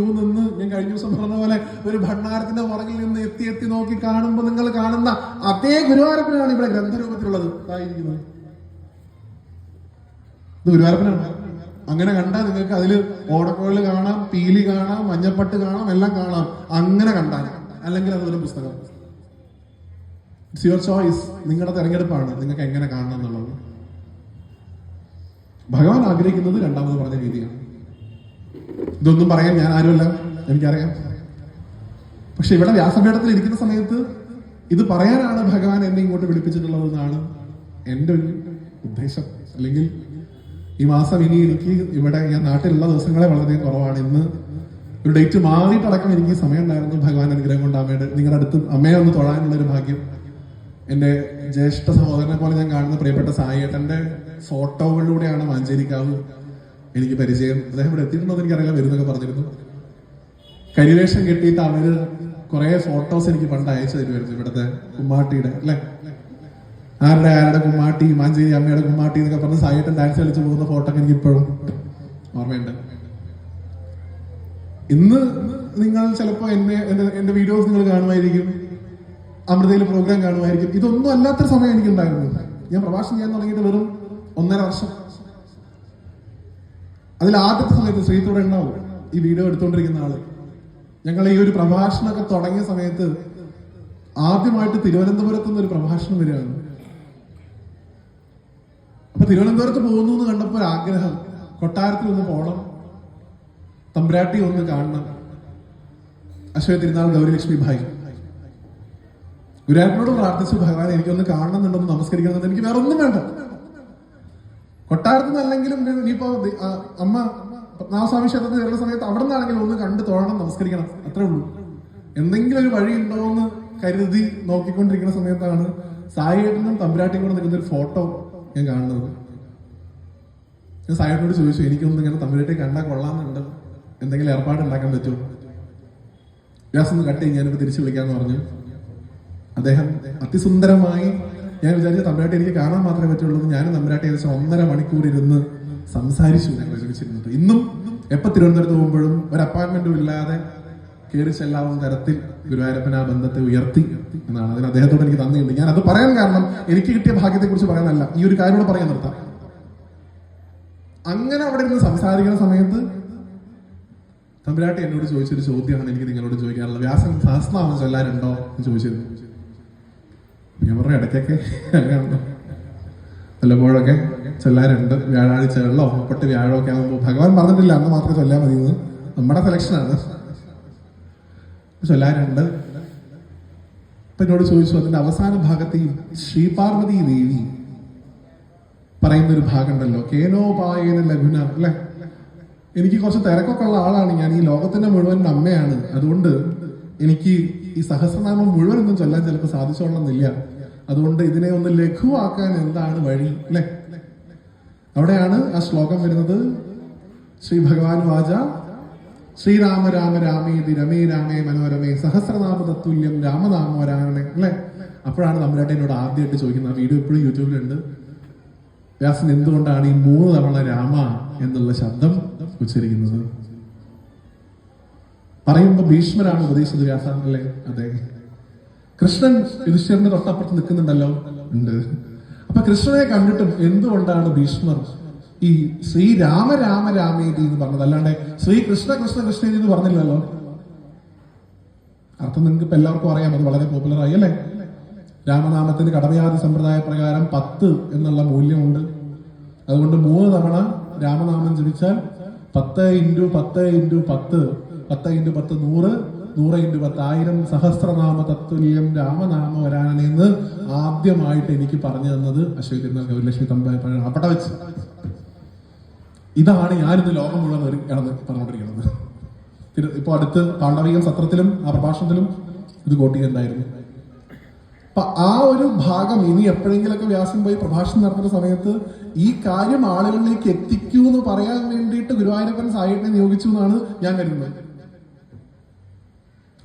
Q നിന്ന് ഞാൻ കഴിഞ്ഞ ദിവസം പറഞ്ഞ പോലെ ഒരു ഭണ്ഡാരത്തിന്റെ പുറകിൽ നിന്ന് എത്തി എത്തി നോക്കി കാണുമ്പോൾ നിങ്ങൾ കാണുന്ന അതേ ഗുരുവായൂരപ്പനാണ് ഇവിടെ ഗ്രന്ഥരൂപത്തിലുള്ളത്. ഇതായിരിക്കുന്നത് ഇത് ഗുരുവായൂരപ്പനാണ്. അങ്ങനെ കണ്ടാൽ നിങ്ങൾക്ക് അതിൽ ഓടക്കോളിൽ കാണാം പീലി കാണാം മഞ്ഞപ്പട്ട് കാണാം എല്ലാം കാണാം. അങ്ങനെ കണ്ടാൽ അല്ലെങ്കിൽ അതൊരു പുസ്തകം. ഇറ്റ്സ് യുവർ ചോയ്സ് നിങ്ങളുടെ തെരഞ്ഞെടുപ്പാണ്. നിങ്ങൾക്ക് എങ്ങനെ കാണണം എന്നുള്ളത്. ഭഗവാൻ ആഗ്രഹിക്കുന്നത് രണ്ടാമത് പറഞ്ഞ രീതിയാണ്. ഇതൊന്നും പറയാൻ ഞാൻ ആരുമല്ല. എനിക്കറിയാം. പക്ഷെ ഇവിടെ വ്യാസപീഠത്തിൽ ഇരിക്കുന്ന സമയത്ത് ഇത് പറയാനാണ് ഭഗവാൻ എന്നെ ഇങ്ങോട്ട് വിളിപ്പിച്ചിട്ടുള്ളതെന്നാണ് എന്റെ ഒരു ഉദ്ദേശം. അല്ലെങ്കിൽ ഈ മാസം ഇനി എനിക്ക് ഇവിടെ ഞാൻ നാട്ടിലുള്ള ദിവസങ്ങളെ വളരെ കുറവാണ്. ഇന്ന് ഒരു ഡേറ്റ് മാറിയിട്ടടക്കം എനിക്ക് സമയം ഉണ്ടായിരുന്നു ഭഗവാൻ അനുഗ്രഹം കൊണ്ട് അമ്മയുടെ നിങ്ങളുടെ അടുത്ത് അമ്മയെ ഒന്ന് തൊഴാനുള്ള ഒരു ഭാഗ്യം. എന്റെ ജ്യേഷ്ഠ സഹോദരനെ പോലെ ഞാൻ കാണുന്ന പ്രിയപ്പെട്ട സായിയേട്ടന്റെ ഫോട്ടോകളിലൂടെയാണ് മാഞ്ചേരിക്കാവ് എനിക്ക് പരിചയം. അദ്ദേഹം ഇവിടെ എത്തിയിട്ടുണ്ടോ എനിക്കറിയില്ല വരുന്നൊക്കെ പറഞ്ഞിരുന്നു. കരിവേഷം കെട്ടിയിട്ട് അവർ കുറെ ഫോട്ടോസ് എനിക്ക് പണ്ട് അയച്ചു തരുമായിരുന്നു ഇവിടുത്തെ കുമ്മാട്ടിയുടെ അല്ലെ? ആരുടെ ആരുടെ കുമ്മാട്ടി മാഞ്ചേരി അമ്മയുടെ കുമ്മാട്ടി എന്നൊക്കെ പറഞ്ഞ് സായിട്ട് ഡാൻസ് കളിച്ച് പോകുന്ന ഫോട്ടോ എനിക്ക് ഇപ്പോഴും ഓർമ്മയുണ്ട്. ഇന്ന് നിങ്ങൾ ചിലപ്പോൾ എന്നെ എന്റെ എന്റെ വീഡിയോസ് നിങ്ങൾ കാണുമായിരിക്കും അമൃതയിലെ പ്രോഗ്രാം കാണുമായിരിക്കും. ഇതൊന്നും അല്ലാത്തൊരു സമയം എനിക്കുണ്ടായിരുന്നു. ഞാൻ പ്രഭാഷണം ചെയ്യാൻ തുടങ്ങിയിട്ട് വെറും ഒന്നര വർഷം. അതിൽ ആദ്യത്തെ സമയത്ത് ശ്രീത്തോടെ ഉണ്ടാവും ഈ വീഡിയോ എടുത്തുകൊണ്ടിരിക്കുന്ന ആൾ. ഞങ്ങൾ ഈ ഒരു പ്രഭാഷണമൊക്കെ തുടങ്ങിയ സമയത്ത് ആദ്യമായിട്ട് തിരുവനന്തപുരത്ത് നിന്ന് ഒരു പ്രഭാഷണം വരികയാണ്. അപ്പൊ തിരുവനന്തപുരത്ത് പോകുന്നു എന്ന് കണ്ടപ്പോൾ ആഗ്രഹം കൊട്ടാരത്തിൽ ഒന്ന് പോകണം തമ്പ്രാട്ടി ഒന്ന് കാണണം. അശ്വതി തിരുനാൾ ഗൗരിലക്ഷ്മി ഭായി. ഗുരുവായൂരിനോട് പ്രാർത്ഥിച്ചു ഭഗവാൻ എനിക്കൊന്ന് കാണണമെന്നുണ്ടെന്ന് നമസ്കരിക്കണം എനിക്ക് വേറെ ഒന്നും വേണ്ട. കൊട്ടാരത്തിൽ നിന്നല്ലെങ്കിലും ഇനിയിപ്പോ അമ്മ പത്മനാഭസ്വാമി ക്ഷേത്രത്തിൽ വരുന്ന സമയത്ത് അവിടെ നിന്നാണെങ്കിലും ഒന്ന് കണ്ട് തൊഴണം നമസ്കരിക്കണം. അത്രേ ഉള്ളൂ. എന്തെങ്കിലും ഒരു വഴി ഉണ്ടോ എന്ന് കരുതി നോക്കിക്കൊണ്ടിരിക്കുന്ന സമയത്താണ് സായിട്ടനും തമ്പുരാട്ടിയും കൂടെ നിൽക്കുന്ന ഒരു ഫോട്ടോ ഞാൻ കാണുന്നത്. ഞാൻ സായിട്ടിനോട് ചോദിച്ചു എനിക്കൊന്ന് ഇങ്ങനെ തമ്പുരാട്ടി കണ്ടാൽ കൊള്ളാമെന്നുണ്ട്? എന്തെങ്കിലും ഏർപ്പാട് ഉണ്ടാക്കാൻ പറ്റുമോ? വ്യാസം കട്ട് ചെയ്ത് ഞാനിപ്പോ തിരിച്ചു വിളിക്കാന്ന് പറഞ്ഞു. അദ്ദേഹം അതിസുന്ദരമായി ഞാൻ വിചാരിച്ച തമ്പുരാട്ടി എനിക്ക് കാണാൻ മാത്രമേ പറ്റുള്ളൂ ഞാനും തമ്പുരാട്ടി ഏകദേശം ഒന്നര മണിക്കൂർ ഇരുന്ന് സംസാരിച്ചു ഞങ്ങൾ ഒരുമിച്ചിരുന്നത് ഇന്നും എപ്പോ തിരുവനന്തപുരത്ത് പോകുമ്പോഴും ഒരു അപ്പോയിന്റ്മെന്റും ഇല്ലാതെ കയറി ചെല്ലാവുന്ന തരത്തിൽ ഗുരുവായൂരപ്പൻ ആ ബന്ധത്തെ ഉയർത്തി എന്നാണ്. അതിന് അദ്ദേഹത്തോട് എനിക്ക് നന്ദിയുണ്ട്. ഞാൻ അത് പറയാൻ കാരണം എനിക്ക് കിട്ടിയ ഭാഗ്യത്തെ കുറിച്ച് പറയാനല്ല. ഈ ഒരു കാര്യം കൂടെ പറയാൻ നിർത്താം. അങ്ങനെ അവിടെ ഇരുന്ന് സംസാരിക്കുന്ന സമയത്ത് തമ്പുരാട്ടി എന്നോട് ചോദിച്ചൊരു ചോദ്യമാണ് എനിക്ക് നിങ്ങളോട് ചോദിക്കാനുള്ളത്. വ്യാസം സഹസ്രനാമം ചൊല്ലാനുണ്ടോ? എന്ന് ചോദിച്ചിരുന്നു. ഞാൻ പറഞ്ഞ ഇടയ്ക്കൊക്കെ വല്ലപ്പോഴൊക്കെ ചൊല്ലാറുണ്ട് വ്യാഴാഴ്ചകളിലോ മുപ്പട്ട് വ്യാഴമൊക്കെ ആകുമ്പോൾ ഭഗവാൻ പറഞ്ഞിട്ടില്ല അന്ന് മാത്രമേ ചൊല്ലാൻ മതി നമ്മുടെ സെലക്ഷനാണ് ചൊല്ലാറുണ്ട് അപ്പൊ എന്നോട് ചോദിച്ചു അതിന്റെ അവസാന ഭാഗത്ത് ഈ ശ്രീപാർവതി ദേവി പറയുന്ന ഒരു ഭാഗമുണ്ടല്ലോ കേനോപായന ലഘുന അല്ലെ? എനിക്ക് കുറച്ച് തിരക്കൊക്കെ ഉള്ള ആളാണ്. ഞാൻ ഈ ലോകത്തിന്റെ മുഴുവൻ അമ്മയാണ്. അതുകൊണ്ട് എനിക്ക് ഈ സഹസ്രനാമം മുഴുവനൊന്നും ചൊല്ലാൻ ചിലപ്പോൾ സാധിച്ചോളണമെന്നില്ല. അതുകൊണ്ട് ഇതിനെ ഒന്ന് ലഘുവാക്കാൻ എന്താണ് വഴി അല്ലെ? അവിടെയാണ് ആ ശ്ലോകം വരുന്നത്. ശ്രീ ഭഗവാൻ വാച ശ്രീരാമ രാമ രാമേതി രമേ രാമേ മനോരമേ സഹസ്രനാമ തത്തുല്യം രാമനാമോരാണേ അല്ലെ? അപ്പോഴാണ് നമ്മുടെ എന്നോട് ആദ്യമായിട്ട് ചോദിക്കുന്നത്. ആ വീഡിയോ ഇപ്പോഴും യൂട്യൂബിലുണ്ട്. വ്യാസൻ എന്തുകൊണ്ടാണ് ഈ മൂന്ന് തവണ രാമ എന്നുള്ള ശബ്ദം ഉച്ചരിക്കുന്നത്? പറയുമ്പോ ഭീഷ്മരാണ് ഉപദേശിച്ചത് വ്യാസാണല്ലേ അതെ. കൃഷ്ണൻ യുധിഷ്ഠിരന്റെ തൊട്ടപ്പുറത്ത് നിൽക്കുന്നുണ്ടല്ലോ? ഉണ്ട്. അപ്പൊ കൃഷ്ണനെ കണ്ടിട്ടും എന്തുകൊണ്ടാണ് ഭീഷ്മർ ഈ ശ്രീ രാമ രാമ രാമേതി എന്ന് പറഞ്ഞത്? അല്ലാണ്ട് ശ്രീ കൃഷ്ണ കൃഷ്ണ കൃഷ്ണേതി എന്ന് പറഞ്ഞില്ലല്ലോ. അർത്ഥം നിങ്ങൾക്ക് ഇപ്പൊ എല്ലാവർക്കും അറിയാം അത് വളരെ പോപ്പുലർ ആയി അല്ലേ? രാമനാമത്തിന് കടമയാതി സമ്പ്രദായ പ്രകാരം പത്ത് എന്നുള്ള മൂല്യമുണ്ട്. അതുകൊണ്ട് മൂന്ന് തവണ രാമനാമം ജപിച്ചാൽ പത്ത് ഇന്റു പത്ത് ഇന്റു പത്ത് പത്ത് ഇന്റു പത്ത് നൂറ് നൂറ് ഇന്റു പത്തായിരം സഹസ്രനാമ തത്വനീയം രാമനാമ വരാനെന്ന് ആദ്യമായിട്ട് എനിക്ക് പറഞ്ഞു തന്നത് അശ്വതി തിരുനാൾ ഗൗരിലക്ഷ്മി തമ്പ അപ്പട വെച്ച്. ഇതാണ് ഞാനിന്ന് ലോകം മുഴുവൻ കിടന്ന് പറഞ്ഞുകൊണ്ടിരിക്കുന്നത്. ഇപ്പോൾ ഇപ്പൊ അടുത്ത് പാണ്ഡവികം സത്രത്തിലും ആ പ്രഭാഷണത്തിലും ഇത് കോട്ട് എന്തായിരുന്നു അപ്പൊ ആ ഒരു ഭാഗം ഇനി എപ്പോഴെങ്കിലൊക്കെ വ്യാസം പോയി പ്രഭാഷണം നടത്തുന്ന സമയത്ത് ഈ കാര്യം ആളുകളിലേക്ക് എത്തിക്കൂ എന്ന് പറയാൻ വേണ്ടിയിട്ട് ഗുരുവായൂരപ്പൻ സായിട്ടിനെ നിയോഗിച്ചു എന്നാണ് ഞാൻ കരുതുന്നത്.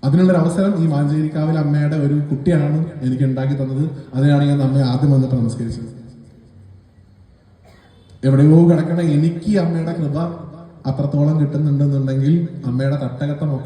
അതിനുള്ളൊരു അവസരം ഈ മാഞ്ചേരിക്കാവിലെ അമ്മയുടെ ഒരു കുട്ടിയാണ് എനിക്ക് ഉണ്ടാക്കി തന്നത്. അതിനാണ് ഞാൻ അമ്മയെ ആദ്യം വന്നിട്ട് നമസ്കരിച്ചത്. എവിടെയോ കിടക്കണ എനിക്ക് അമ്മയുടെ കൃപ അത്രത്തോളം കിട്ടുന്നുണ്ടെന്നുണ്ടെങ്കിൽ അമ്മയുടെ തട്ടകത്തെ